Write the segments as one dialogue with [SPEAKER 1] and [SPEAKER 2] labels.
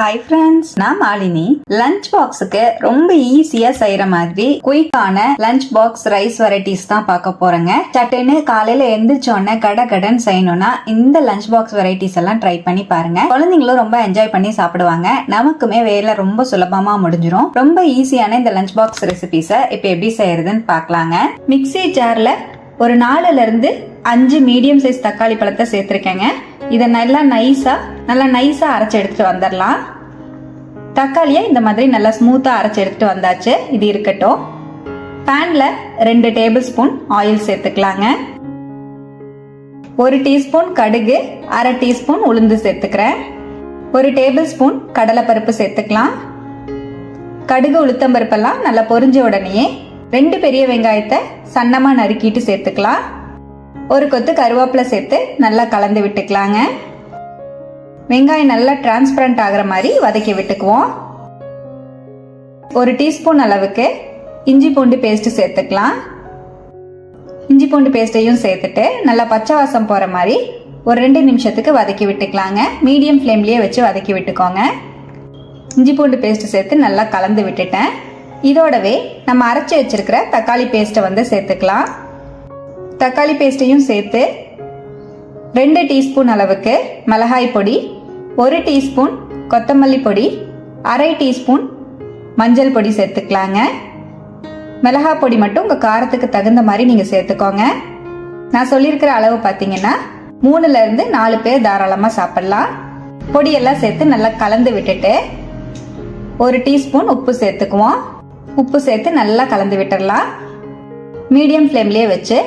[SPEAKER 1] Hi friends நான் Malini. Lunch பாக்ஸுக்கு ரொம்ப ஈஸியா செய்யற மாதிரி குயிக்கான லஞ்ச் பாக்ஸ் ரைஸ் வெரைட்டிஸ் தான் பார்க்க போறேங்க. சட்டுன்னு காலையில எந்திரிச்சோடனே கட கடன் செய்யணும்னா இந்த லஞ்ச் பாக்ஸ் வெரைட்டிஸ் எல்லாம் ட்ரை பண்ணி பாருங்க. குழந்தைங்களும் ரொம்ப என்ஜாய் பண்ணி சாப்பிடுவாங்க. நமக்குமே வேலை ரொம்ப சுலபமா முடிஞ்சிடும் ரொம்ப ஈஸியான இந்த லஞ்ச் பாக்ஸ் ரெசிபிஸை இப்போ எப்படி செய்யறதுன்னு பார்க்கலாங்க. மிக்ஸி ஜார்ல ஒரு நாலுல இருந்து அஞ்சு மீடியம் சைஸ் தக்காளி பழத்தை சேர்த்துருக்கேங்க. இதை நல்லா நைஸா நல்லா நைஸா அரைச்சு எடுத்துட்டு வந்துடலாம். தக்காளியை இந்த மாதிரி நல்லா ஸ்மூத்தா அரைச்சு எடுத்துட்டு வந்தாச்சு. இது இருக்கட்டும். பேன்ல ரெண்டு டேபிள் ஸ்பூன் ஆயில் சேர்த்துக்கலாங்க. ஒரு டீஸ்பூன் கடுகு அரை டீஸ்பூன் உளுந்து சேர்த்துக்கிறேன். ஒரு டேபிள் ஸ்பூன் கடலைப்பருப்பு சேர்த்துக்கலாம். கடுகு உளுத்தம்பருப்பெல்லாம் நல்லா பொரிஞ்ச உடனேயே ரெண்டு பெரிய வெங்காயத்தை சன்னமாக நறுக்கிட்டு சேர்த்துக்கலாம். ஒரு கொத்து கருவேப்பிலை சேர்த்து நல்லா கலந்து விட்டுக்கலாங்க. வெங்காயம் நல்லா டிரான்ஸ்பரண்ட் ஆகிற மாதிரி வதக்கி விட்டுக்குவோம். ஒரு டீஸ்பூன் அளவுக்கு இஞ்சி பூண்டு பேஸ்ட் சேர்த்துக்கலாம். இஞ்சி பூண்டு பேஸ்ட்டையும் சேர்த்துட்டு நல்லா பச்சை வாசம் போகிற மாதிரி ஒரு ரெண்டு நிமிஷத்துக்கு வதக்கி விட்டுக்கலாங்க. மீடியம் ஃப்ளேம்லேயே வச்சு வதக்கி விட்டுக்கோங்க. இஞ்சி பூண்டு பேஸ்ட் சேர்த்து நல்லா கலந்து விட்டுட்டேன். இதோடவே நம்ம அரைச்சி வச்சிருக்கிற தக்காளி பேஸ்ட்டை வந்து சேர்த்துக்கலாம். தக்காளி பேஸ்ட்டையும் சேர்த்து ரெண்டு டீஸ்பூன் அளவுக்கு மிளகாய் பொடி ஒரு டீஸ்பூன் கொத்தமல்லி பொடி அரை டீஸ்பூன் மஞ்சள் பொடி சேர்த்துக்கலாங்க. மிளகாய் பொடி மட்டும் உங்கள் காரத்துக்கு தகுந்த மாதிரி நீங்கள் சேர்த்துக்கோங்க. நான் சொல்லியிருக்கிற அளவு பார்த்தீங்கன்னா மூணுலேருந்து நாலு பேர் தாராளமாக சாப்பிட்லாம். பொடியெல்லாம் சேர்த்து நல்லா கலந்து விட்டுட்டு ஒரு டீஸ்பூன் உப்பு சேர்த்துக்குவோம். உப்பு சேர்த்து நல்லா கலந்து விட்டுடலாம் மீடியம் ஃப்ளேம்லேயே வச்சு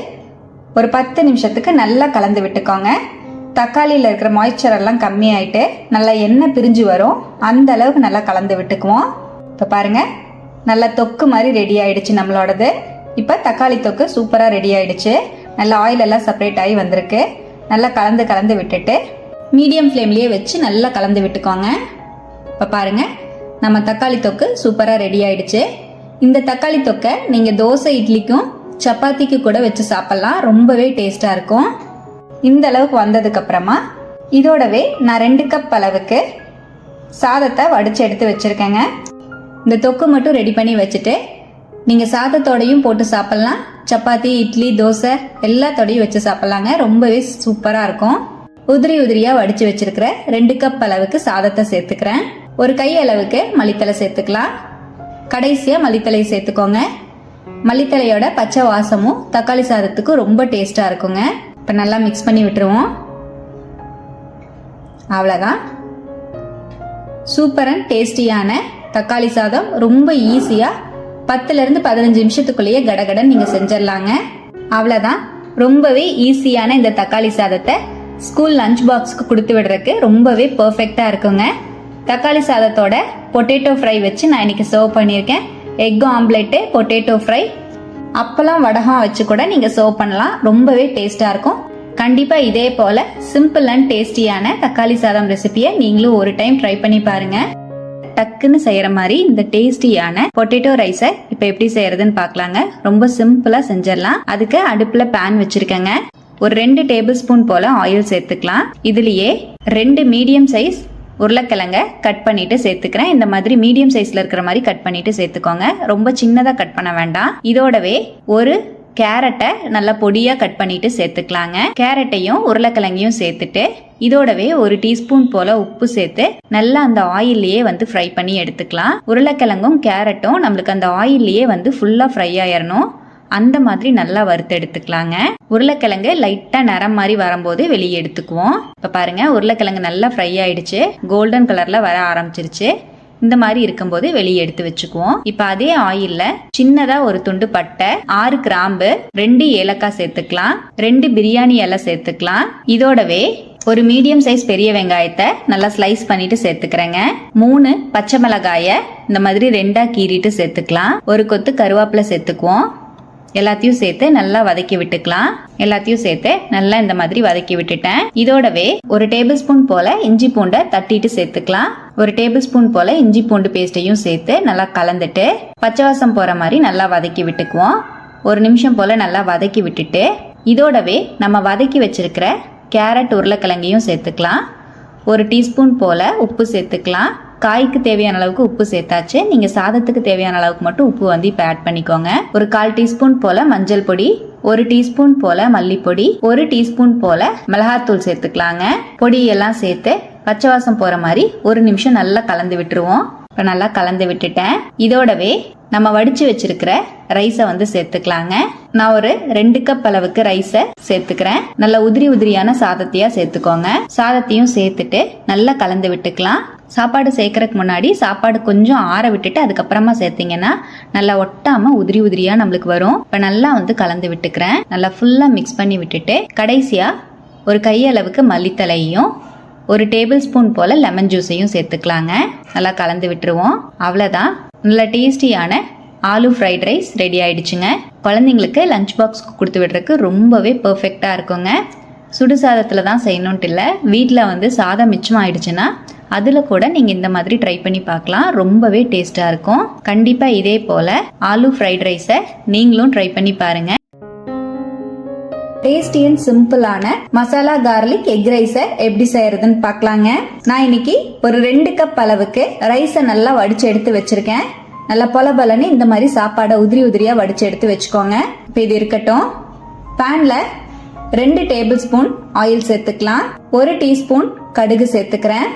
[SPEAKER 1] ஒரு பத்து நிமிஷத்துக்கு நல்லா கலந்து விட்டுக்கோங்க. தக்காளியில் இருக்கிற மாய்ச்சர் எல்லாம் கம்மியாயிட்டு நல்லா எண்ணெய் பிரிஞ்சு வரும். அந்த அளவுக்கு நல்லா கலந்து விட்டுக்குவோம். இப்போ பாருங்க நல்லா தொக்கு மாதிரி ரெடி ஆயிடுச்சு நம்மளோடது. இப்போ தக்காளி தொக்கு சூப்பராக ரெடி ஆயிடுச்சு. நல்லா ஆயில் எல்லாம் செப்பரேட் ஆகி வந்திருக்கு. நல்லா கலந்து கலந்து விட்டுட்டு மீடியம் ஃப்ளேம்லேயே வச்சு நல்லா கலந்து விட்டுக்கோங்க. இப்போ பாருங்க நம்ம தக்காளி தொக்கு சூப்பராக ரெடி ஆயிடுச்சு. இந்த தக்காளி தொக்கை நீங்கள் தோசை இட்லிக்கும் சப்பாத்திக்கு கூட வச்சு சாப்பிட்லாம். ரொம்பவே டேஸ்டாக இருக்கும். இந்த அளவுக்கு வந்ததுக்கு அப்புறமா இதோடவே நான் ரெண்டு கப் அளவுக்கு சாதத்தை வடிச்சு எடுத்து வச்சுருக்கேங்க. இந்த தொக்கு மட்டும் ரெடி பண்ணி வச்சுட்டு நீங்கள் சாதத்தோடையும் போட்டு சாப்பிட்லாம். சப்பாத்தி இட்லி தோசை எல்லாத்தோடையும் வச்சு சாப்பிட்லாங்க. ரொம்பவே சூப்பராக இருக்கும். உதிரி உதிரியாக வடித்து வச்சிருக்கிற ரெண்டு கப் அளவுக்கு சாதத்தை சேர்த்துக்கிறேன். ஒரு கை அளவுக்கு மல்லித்தலை சேர்த்துக்கலாம். கடைசியாக மல்லித்தலை சேர்த்துக்கோங்க. மல்லித்தலையோட பச்சை வாசமும் தக்காளி சாதத்துக்கு ரொம்ப டேஸ்ட்டாக இருக்குங்க. இப்போ நல்லா மிக்ஸ் பண்ணி விட்டுருவோம். அவ்வளோதான் சூப்பர் அண்ட் டேஸ்டியான தக்காளி சாதம் ரொம்ப ஈஸியாக பத்துலேருந்து பதினஞ்சு நிமிஷத்துக்குள்ளேயே கடகடன் நீங்கள் செஞ்சிடலாங்க. அவ்வளோதான் ரொம்பவே ஈஸியான இந்த தக்காளி சாதத்தை ஸ்கூல் லஞ்ச் பாக்ஸ்க்கு கொடுத்து விடுறதுக்கு ரொம்பவே பர்ஃபெக்டாக இருக்குங்க. தக்காளி சாதத்தோட பொட்டேட்டோ ஃப்ரை வச்சு நான் இன்னைக்கு சர்வ் பண்ணியிருக்கேன். எக் ஆம்லெட்டு பொட்டேட்டோ ஃப்ரை அப்பளம் வடகம் வச்சு கூட நீங்கள் சர்வ் பண்ணலாம். ரொம்பவே டேஸ்டாக இருக்கும். கண்டிப்பாக இதே போல் சிம்பிள் அண்ட் டேஸ்டியான தக்காளி சாதம் ரெசிபியை நீங்களும் ஒரு டைம் ட்ரை பண்ணி பாருங்க. டக்குன்னு செய்கிற மாதிரி இந்த டேஸ்டியான பொட்டேட்டோ ரைஸை இப்போ எப்படி செய்யறதுன்னு பார்க்கலாங்க ரொம்ப சிம்பிளாக செஞ்சிடலாம். அதுக்கு அடுப்பில் பேன் வச்சுருக்கேங்க. ஒரு ரெண்டு டேபிள் ஸ்பூன் போல் ஆயில் சேர்த்துக்கலாம். இதுலேயே ரெண்டு மீடியம் சைஸ் உருளைக்கிழங்க கட் பண்ணிட்டு சேர்த்துக்கிறேன். இந்த மாதிரி மீடியம் சைஸ்ல இருக்கிற மாதிரி கட் பண்ணிட்டு சேர்த்துக்கோங்க. ரொம்ப சின்னதாக கட் பண்ண வேண்டாம். இதோடவே ஒரு கேரட்டை நல்லா பொடியா கட் பண்ணிட்டு சேர்த்துக்கலாங்க. கேரட்டையும் உருளைக்கிழங்கையும் சேர்த்துட்டு இதோடவே ஒரு டீஸ்பூன் போல உப்பு சேர்த்து நல்லா அந்த ஆயில்லையே வந்து ஃப்ரை பண்ணி எடுத்துக்கலாம். உருளைக்கிழங்கும் கேரட்டும் நம்மளுக்கு அந்த ஆயில்லையே வந்து ஃபுல்லாக ஃப்ரை ஆயிடணும் அந்த மாதிரி நல்லா வறுத்து எடுத்துக்கலாங்க. உருளைக்கிழங்கு லைட்டாக நிறம் மாதிரி வரும்போது வெளியே எடுத்துக்குவோம். இப்போ பாருங்க உருளைக்கிழங்கு நல்லா ஃப்ரை ஆயிடுச்சு. கோல்டன் கலரில் வர ஆரம்பிச்சிருச்சு. இந்த மாதிரி இருக்கும்போது வெளியே எடுத்து வச்சுக்குவோம். இப்போ அதே ஆயில்ல சின்னதா ஒரு துண்டு பட்டை ஆறு கிராம்பு ரெண்டு ஏலக்காய் சேர்த்துக்கலாம். ரெண்டு பிரியாணி இலை சேர்த்துக்கலாம். இதோடவே ஒரு மீடியம் சைஸ் பெரிய வெங்காயத்தை நல்லா ஸ்லைஸ் பண்ணிட்டு சேர்த்துக்கிறேங்க. மூணு பச்சை மிளகாய இந்த மாதிரி ரெண்டா கீறிட்டு சேர்த்துக்கலாம். ஒரு கொத்து கருவேப்பிலை சேர்த்துக்குவோம். எல்லாத்தையும் சேர்த்து நல்லா வதக்கி விட்டுக்கலாம். எல்லாத்தையும் சேர்த்து நல்லா இந்த மாதிரி வதக்கி விட்டுட்டேன். இதோடவே ஒரு டேபிள் ஸ்பூன் போல இஞ்சி பூண்டை தட்டிட்டு சேர்த்துக்கலாம். ஒரு டேபிள் ஸ்பூன் போல இஞ்சி பூண்டு பேஸ்ட்டையும் சேர்த்து நல்லா கலந்துட்டு பச்சை வாசம் போற மாதிரி நல்லா வதக்கி விட்டுக்குவோம். ஒரு நிமிஷம் போல நல்லா வதக்கி விட்டுட்டு இதோடவே நம்ம வதக்கி வச்சிருக்கிற கேரட் உருளைக்கிழங்கையும் சேர்த்துக்கலாம். ஒரு டீஸ்பூன் போல் உப்பு சேர்த்துக்கலாம். காய்க்கு தேவையான அளவுக்கு உப்பு சேர்த்தாச்சு. நீங்கள் சாதத்துக்கு தேவையான அளவுக்கு மட்டும் உப்பு வந்து இப்போ ஆட் பண்ணிக்கோங்க. ஒரு கால் டீஸ்பூன் போல் மஞ்சள் பொடி ஒரு டீஸ்பூன் போல் மல்லிப்பொடி ஒரு டீஸ்பூன் போல் மிளகாத்தூள் சேர்த்துக்கலாங்க. பொடி எல்லாம் சேர்த்து பச்சை வாசம் போகிற மாதிரி ஒரு நிமிஷம் நல்லா கலந்து விட்டுருவோம். இப்போ நல்லா கலந்து விட்டுட்டேன். இதோடவே நம்ம வடிச்சு வச்சிருக்கிற ரைஸை வந்து சேர்த்துக்கலாங்க. நான் ஒரு ரெண்டு கப் அளவுக்கு ரைஸை சேர்த்துக்கிறேன். நல்ல உதிரி உதிரியான சாதத்தையா சேர்த்துக்கோங்க. சாதத்தையும் சேர்த்துட்டு நல்லா கலந்து விட்டுக்கலாம். சாப்பாடு சேர்க்கறதுக்கு முன்னாடி சாப்பாடு கொஞ்சம் ஆற விட்டுட்டு அதுக்கப்புறமா சேர்த்தீங்கன்னா நல்லா ஒட்டாம உதிரி உதிரியா நம்மளுக்கு வரும். இப்போ நல்லா வந்து கலந்து விட்டுக்கிறேன். நல்லா ஃபுல்லா மிக்ஸ் பண்ணி விட்டுட்டு கடைசியா ஒரு கையளவுக்கு மல்லித்தலையும் ஒரு டேபிள் ஸ்பூன் போல் லெமன் ஜூஸையும் சேர்த்துக்கலாங்க. நல்லா கலந்து விட்டுருவோம். அவ்வளோதான் நல்ல டேஸ்டியான ஆலு ஃப்ரைட் ரைஸ் ரெடி ஆயிடுச்சுங்க. குழந்தைங்களுக்கு லஞ்ச் பாக்ஸ் கொடுத்து விடுறதுக்கு ரொம்பவே பர்ஃபெக்டாக இருக்குங்க. சுடு சாதத்தில் தான் செய்யணுன்ட்டு இல்லை. வீட்டில் வந்து சாதம் மிச்சம் ஆயிடுச்சுன்னா அதில் கூட நீங்கள் இந்த மாதிரி ட்ரை பண்ணி பார்க்கலாம். ரொம்பவே டேஸ்ட்டாக இருக்கும். கண்டிப்பாக இதே போல் ஆலு ஃப்ரைட் ரைஸை நீங்களும் ட்ரை பண்ணி பாருங்கள் டேஸ்டி அண்ட் சிம்பிளான மசாலா கார்லிக் எக் ரைஸை எப்படி செய்யறதுன்னு பார்க்கலாங்க. நான் இன்னைக்கு ஒரு ரெண்டு கப் அளவுக்கு ரைஸை நல்லா வடிச்சு எடுத்து வச்சிருக்கேன். நல்லா பொல பலன்னு இந்த மாதிரி சாப்பாடை உதிரி உதிரியா வடிச்சு எடுத்து வச்சுக்கோங்க. இப்போ இது இருக்கட்டும். பேன்ல ரெண்டு டேபிள் ஸ்பூன் ஆயில் சேர்த்துக்கலாம். ஒரு டீஸ்பூன் கடுகு சேர்த்துக்கிறேன்.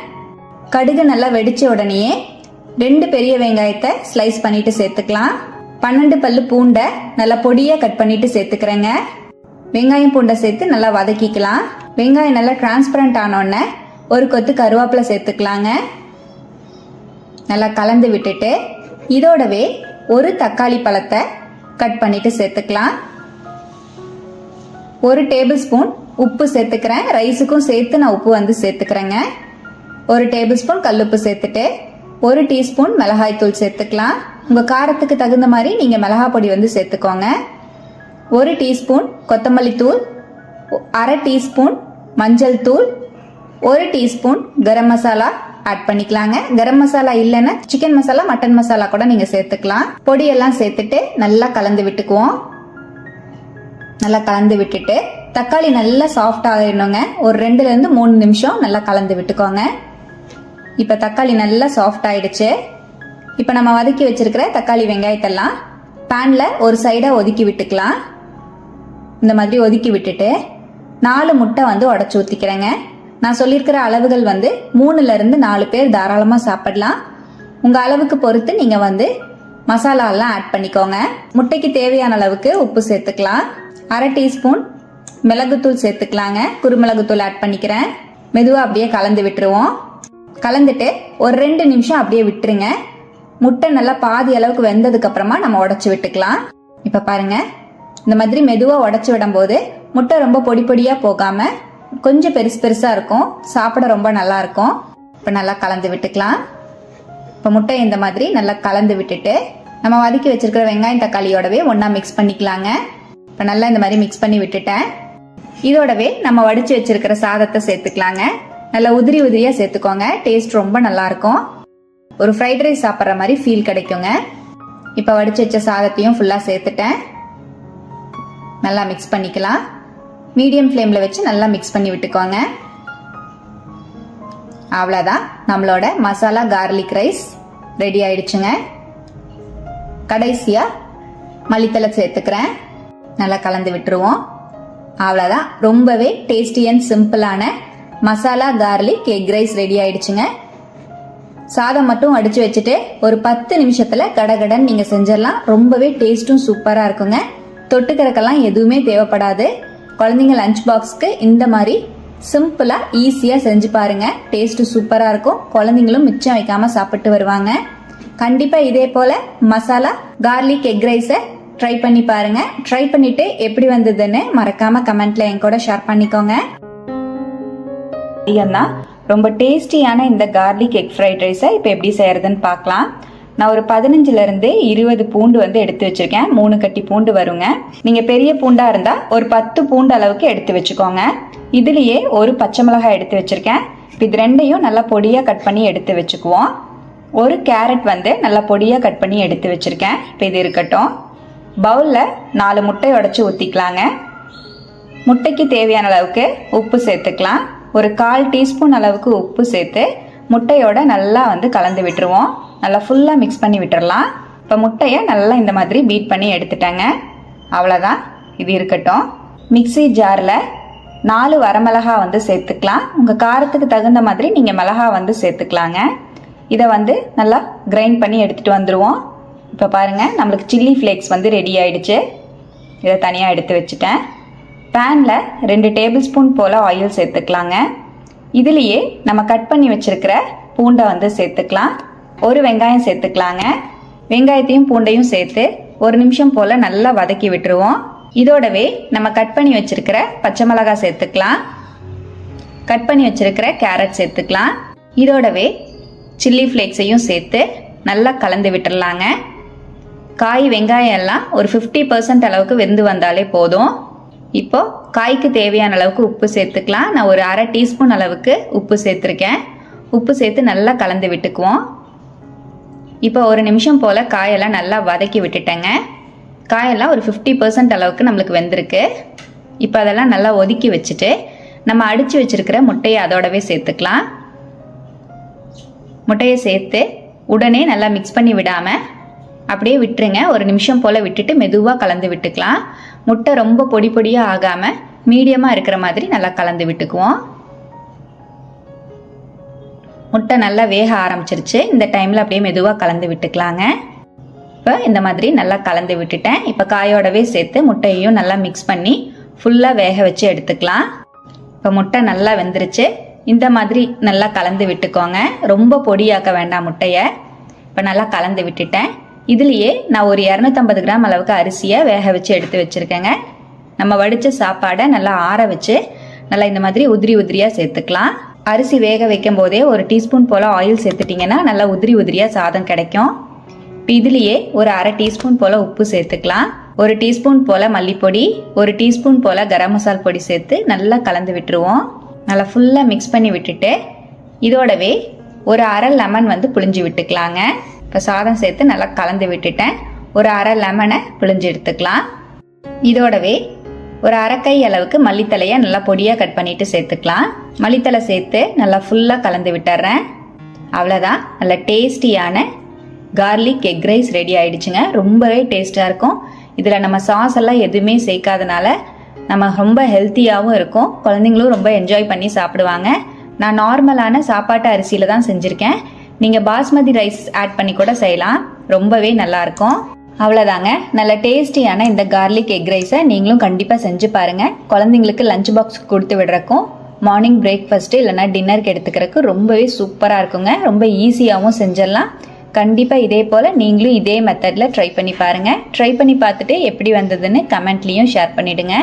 [SPEAKER 1] கடுகு நல்லா வெடிச்ச உடனேயே ரெண்டு பெரிய வெங்காயத்தை ஸ்லைஸ் பண்ணிட்டு சேர்த்துக்கலாம். பன்னெண்டு பல்லு பூண்டை நல்லா பொடியா கட் பண்ணிட்டு சேர்த்துக்கிறேங்க. வெங்காயம் பூண்டை சேர்த்து நல்லா வதக்கிக்கலாம். வெங்காயம் நல்லா டிரான்ஸ்பரண்ட் ஆனோடனே ஒரு கொத்து கருவேப்பிலை சேர்த்துக்கலாங்க. நல்லா கலந்து விட்டுட்டு இதோடவே ஒரு தக்காளி பழத்தை கட் பண்ணிட்டு சேர்த்துக்கலாம். ஒரு டேபிள் ஸ்பூன் உப்பு சேர்த்துக்கிறேன். ரைஸுக்கும் சேர்த்து நான் உப்பு வந்து சேர்த்துக்கிறேங்க. ஒரு டேபிள் ஸ்பூன் கல்லுப்பு சேர்த்துட்டு ஒரு டீஸ்பூன் மிளகாய் தூள் சேர்த்துக்கலாம். உங்கள் காரத்துக்கு தகுந்த மாதிரி நீங்கள் மிளகாய் பொடி வந்து சேர்த்துக்கோங்க. ஒரு டீஸ்பூன் கொத்தமல்லி தூள் அரை டீஸ்பூன் மஞ்சள் தூள் ஒரு டீஸ்பூன் கரம் மசாலா ஆட் பண்ணிக்கலாங்க. கரம் மசாலா இல்லைன்னா சிக்கன் மசாலா மட்டன் மசாலா கூட நீங்கள் சேர்த்துக்கலாம். பொடியெல்லாம் சேர்த்துட்டு நல்லா கலந்து விட்டுக்குவோம். நல்லா கலந்து விட்டுட்டு தக்காளி நல்லா சாஃப்ட் ஆகிடணுங்க ஒரு ரெண்டுலேருந்து மூணு நிமிஷம் நல்லா கலந்து விட்டுக்கோங்க. இப்போ தக்காளி நல்லா சாஃப்ட் ஆயிடுச்சு. இப்போ நம்ம வதக்கி வச்சிருக்கிற தக்காளி வெங்காயத்தெல்லாம் பேனில் ஒரு சைடாக ஒதுக்கி விட்டுக்கலாம். இந்த மாதிரி ஒதுக்கி விட்டுட்டு நாலு முட்டை வந்து உடச்சி ஊற்றிக்கிறேங்க நான் சொல்லியிருக்கிற அளவுகள் வந்து மூணுலேருந்து நாலு பேர் தாராளமாக சாப்பிடலாம். உங்கள் அளவுக்கு பொறுத்து நீங்கள் வந்து மசாலாலாம் ஆட் பண்ணிக்கோங்க. முட்டைக்கு தேவையான அளவுக்கு உப்பு சேர்த்துக்கலாம். அரை டீஸ்பூன் மிளகுத்தூள் சேர்த்துக்கலாங்க. குருமிளகுத்தூள் ஆட் பண்ணிக்கிறேன். மெதுவாக அப்படியே கலந்து விட்டுருவோம். கலந்துட்டு ஒரு ரெண்டு நிமிஷம் அப்படியே விட்டுருங்க. முட்டை நல்லா பாதி அளவுக்கு வெந்ததுக்கு அப்புறமா நம்ம உடச்சி விட்டுக்கலாம். இப்போ பாருங்க. இந்த மாதிரி மெதுவாக உடச்சி விடும்போது முட்டை ரொம்ப பொடி பொடியாக போகாமல் கொஞ்சம் பெருசு பெருசாக இருக்கும். சாப்பிட ரொம்ப நல்லா இருக்கும். இப்போ நல்லா கலந்து விட்டுக்கலாம். இப்போ முட்டை இந்த மாதிரி நல்லா கலந்து விட்டுட்டு நம்ம வதக்கி வச்சிருக்கிற வெங்காயம் தக்காளியோடவே ஒன்றா மிக்ஸ் பண்ணிக்கலாங்க. இப்போ நல்லா இந்த மாதிரி மிக்ஸ் பண்ணி விட்டுட்டேன். இதோடவே நம்ம வடிச்சு வச்சிருக்கிற சாதத்தை சேர்த்துக்கலாங்க. நல்லா உதிரி உதிரியாக சேர்த்துக்கோங்க. டேஸ்ட் ரொம்ப நல்லா இருக்கும். ஒரு ஃப்ரைட் ரைஸ் சாப்பிட்ற மாதிரி ஃபீல் கிடைக்குங்க. இப்போ வடிச்சு வச்ச சாதத்தையும் ஃபுல்லாக சேர்த்துட்டேன். நல்லா மிக்ஸ் பண்ணிக்கலாம். மீடியம் ஃப்ளேமில் வச்சு நல்லா மிக்ஸ் பண்ணி விட்டுக்கோங்க. அவ்வளோதான் நம்மளோட மசாலா கார்லிக் ரைஸ் ரெடி ஆயிடுச்சுங்க. கடைசியாக மல்லித்தலை சேர்த்துக்கிறேன். நல்லா கலந்து விட்டுருவோம். அவ்வளோதான் ரொம்பவே டேஸ்டி அண்ட் சிம்பிளான masala garlic egg rice ready ஆயிடுச்சுங்க. சாதம் மட்டும் அடிச்சு வச்சுட்டு ஒரு பத்து நிமிஷத்துல கடகடன் நீங்க செஞ்சிடலாம். ரொம்பவே டேஸ்ட்டும் சூப்பரா இருக்குங்க. தொட்டுக்கிறக்கெல்லாம் எதுவுமே தேவைப்படாது. குழந்தைங்க லஞ்ச் பாக்ஸ்க்கு இந்த மாதிரி சிம்பிளா ஈஸியா செஞ்சு பாருங்க. டேஸ்ட் சூப்பரா இருக்கும். குழந்தைங்களும் மிச்சம் வைக்காம சாப்பிட்டு வருவாங்க. கண்டிப்பா இதே போல மசாலா கார்லிக் எக் ரைஸை ட்ரை பண்ணி பாருங்க. ட்ரை பண்ணிட்டு எப்படி வந்ததுன்னு மறக்காம கமெண்ட்ல என் கூட ஷேர் பண்ணிக்கோங்க. தான் ரொம்ப டேஸ்டியான இந்த கார்லிக் எக் ஃப்ரைட் ரைஸை இப்போ எப்படி செய்யறதுன்னு பார்க்கலாம். நான் ஒரு பதினஞ்சுலேருந்து இருபது பூண்டு வந்து எடுத்து வச்சிருக்கேன். மூணு கட்டி பூண்டு வருங்க. நீங்கள் பெரிய பூண்டாக இருந்தால் ஒரு பத்து பூண்டு அளவுக்கு எடுத்து வச்சுக்கோங்க. இதுலேயே ஒரு பச்சை மிளகாய் எடுத்து வச்சிருக்கேன். இப்போ இது ரெண்டையும் நல்லா பொடியாக கட் பண்ணி எடுத்து வச்சுக்குவோம். ஒரு கேரட் வந்து நல்லா பொடியாக கட் பண்ணி எடுத்து வச்சுருக்கேன். இப்போ இது இருக்கட்டும். பவுலில் நாலு முட்டை உடச்சி ஊற்றிக்கலாங்க முட்டைக்கு தேவையான அளவுக்கு உப்பு சேர்த்துக்கலாம். ஒரு கால் டீஸ்பூன் அளவுக்கு உப்பு சேர்த்து முட்டையோட நல்லா வந்து கலந்து விட்டுருவோம். நல்லா ஃபுல்லாக மிக்ஸ் பண்ணி விட்டுறலாம். இப்போ முட்டையை நல்லா இந்த மாதிரி பீட் பண்ணி எடுத்துட்டேங்க. அவ்வளோதான் இது இருக்கட்டும். மிக்ஸி ஜாரில் நாலு வரமிளகா வந்து சேர்த்துக்கலாம். உங்கள் காரத்துக்கு தகுந்த மாதிரி நீங்கள் மிளகா வந்து சேர்த்துக்கலாங்க. இதை வந்து நல்லா கிரைண்ட் பண்ணி எடுத்துகிட்டு வந்துடுவோம் இப்போ பாருங்கள் நம்மளுக்கு சில்லி ஃப்ளேக்ஸ் வந்து ரெடி ஆயிடுச்சு. இதை தனியாக எடுத்து வச்சுட்டேன். பேனில் ரெண்டு டேபிள் ஸ்பூன் போல் ஆயில் சேர்த்துக்கலாங்க. இதுலேயே நம்ம கட் பண்ணி வச்சுருக்கிற பூண்டை வந்து சேர்த்துக்கலாம். ஒரு வெங்காயம் சேர்த்துக்கலாங்க. வெங்காயத்தையும் பூண்டையும் சேர்த்து ஒரு நிமிஷம் போல் நல்லா வதக்கி விட்டுருவோம். இதோடவே நம்ம கட் பண்ணி வச்சிருக்கிற பச்சை மிளகாய் சேர்த்துக்கலாம். கட் பண்ணி வச்சிருக்கிற கேரட் சேர்த்துக்கலாம். இதோடவே சில்லி ஃப்ளேக்ஸையும் சேர்த்து நல்லா கலந்து விட்டுடலாங்க காய் வெங்காயம் எல்லாம் ஒரு ஃபிஃப்டி பர்சன்ட் அளவுக்கு வெந்து வந்தாலே போதும். இப்போ காய்க்கு தேவையான அளவுக்கு உப்பு சேர்த்துக்கலாம். நான் ஒரு அரை டீஸ்பூன் அளவுக்கு உப்பு சேர்த்துருக்கேன். உப்பு சேர்த்து நல்லா கலந்து விட்டுக்குவோம். இப்போ ஒரு நிமிஷம் போல் காயெல்லாம் நல்லா வதக்கி விட்டுட்டேங்க. காயெல்லாம் ஒரு ஃபிஃப்டி பர்சன்ட் அளவுக்கு நம்மளுக்கு வெந்திருக்கு. இப்போ அதெல்லாம் நல்லா ஒதுக்கி வச்சுட்டு நம்ம அடித்து வச்சுருக்கிற முட்டையை அதோடவே சேர்த்துக்கலாம். முட்டையை சேர்த்து உடனே நல்லா மிக்ஸ் பண்ணி விடாமல் அப்படியே விட்டுருங்க. ஒரு நிமிஷம் போல் விட்டுட்டு மெதுவாக கலந்து விட்டுக்கலாம். முட்டை ரொம்ப பொடி பொடியாக ஆகாமல் மீடியமாக இருக்கிற மாதிரி நல்லா கலந்து விட்டுக்குவோம். முட்டை நல்லா வேக ஆரம்பிச்சிருச்சு. இந்த டைமில் அப்படியே மெதுவாக கலந்து விட்டுக்கலாங்க. இப்போ இந்த மாதிரி நல்லா கலந்து விட்டுட்டேன். இப்போ காயோடவே சேர்த்து முட்டையையும் நல்லா மிக்ஸ் பண்ணி ஃபுல்லாக வேக வச்சு எடுத்துக்கலாம். இப்போ முட்டை நல்லா வெந்துருச்சு. இந்த மாதிரி நல்லா கலந்து விட்டுக்கோங்க. ரொம்ப பொடியாக்க வேண்டாம் முட்டையை. இப்போ நல்லா கலந்து விட்டுட்டேன். இதுலேயே நான் ஒரு இரநூத்தம்பது கிராம் அளவுக்கு அரிசியை வேக வச்சு எடுத்து வச்சுருக்கேங்க. நம்ம வடித்த சாப்பாடை நல்லா ஆற வச்சு நல்லா இந்த மாதிரி உதிரி உதிரியாக சேர்த்துக்கலாம். அரிசி வேக வைக்கும் போதே ஒரு டீஸ்பூன் போல் ஆயில் சேர்த்துட்டிங்கன்னா நல்லா உதிரி உதிரியாக சாதம் கிடைக்கும். இப்போ இதுலேயே ஒரு அரை டீஸ்பூன் போல் உப்பு சேர்த்துக்கலாம். ஒரு டீஸ்பூன் போல் மல்லிப்பொடி ஒரு டீஸ்பூன் போல் கரம் மசால் பொடி சேர்த்து நல்லா கலந்து விட்டுருவோம். நல்லா ஃபுல்லாக மிக்ஸ் பண்ணி விட்டுட்டு இதோடவே ஒரு அரை லெமன் வந்து புளிஞ்சு விட்டுக்கலாங்க. இப்போ சாதம் சேர்த்து நல்லா கலந்து விட்டுட்டேன். ஒரு அரை லெமனை புளிஞ்சு எடுத்துக்கலாம். இதோடவே ஒரு அரைக்கை அளவுக்கு மல்லித்தலையை நல்லா பொடியாக கட் பண்ணிட்டு சேர்த்துக்கலாம். மல்லித்தலை சேர்த்து நல்லா ஃபுல்லாக கலந்து விட்டுறேன். அவ்வளோதான் நல்ல டேஸ்டியான கார்லிக் எக் ரைஸ் ரெடி ஆயிடுச்சுங்க. ரொம்பவே டேஸ்ட்டாக இருக்கும். இதில் நம்ம சாஸ் எல்லாம் எதுவுமே சேர்க்காதனால நம்ம ரொம்ப ஹெல்த்தியாகவும் இருக்கும். குழந்தைங்களும் ரொம்ப என்ஜாய் பண்ணி சாப்பிடுவாங்க. நான் நார்மலான சாப்பாட்டு அரிசியில் தான் செஞ்சுருக்கேன். நீங்கள் பாஸ்மதி ரைஸ் ஆட் பண்ணி கூட செய்யலாம். ரொம்பவே நல்லாயிருக்கும் அவ்வளோதாங்க நல்ல டேஸ்டியான இந்த கார்லிக் எக் ரைஸை நீங்களும் கண்டிப்பாக செஞ்சு பாருங்கள் குழந்தைங்களுக்கு லஞ்ச் பாக்ஸ் கொடுத்து விடுறக்கும் மார்னிங் பிரேக்ஃபாஸ்ட்டு இல்லைனா டின்னருக்கு எடுத்துக்கிறதுக்கு ரொம்பவே சூப்பராக இருக்குங்க. ரொம்ப ஈஸியாகவும் செஞ்சிடலாம். கண்டிப்பாக இதே போல் நீங்களும் இதே மெத்தடில் ட்ரை பண்ணி பாருங்கள் ட்ரை பண்ணி பார்த்துட்டு எப்படி வந்ததுன்னு கமெண்ட்லேயும் ஷேர் பண்ணிவிடுங்க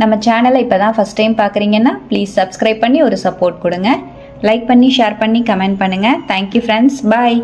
[SPEAKER 1] நம்ம சேனலை இப்போ தான் ஃபஸ்ட் டைம் பார்க்குறீங்கன்னா ப்ளீஸ் சப்ஸ்கிரைப் பண்ணி ஒரு சப்போர்ட் கொடுங்க. லைக் பண்ணி ஷேர் பண்ணி கமெண்ட் பண்ணுங்கள் தேங்க்யூ ஃப்ரெண்ட்ஸ் பாய்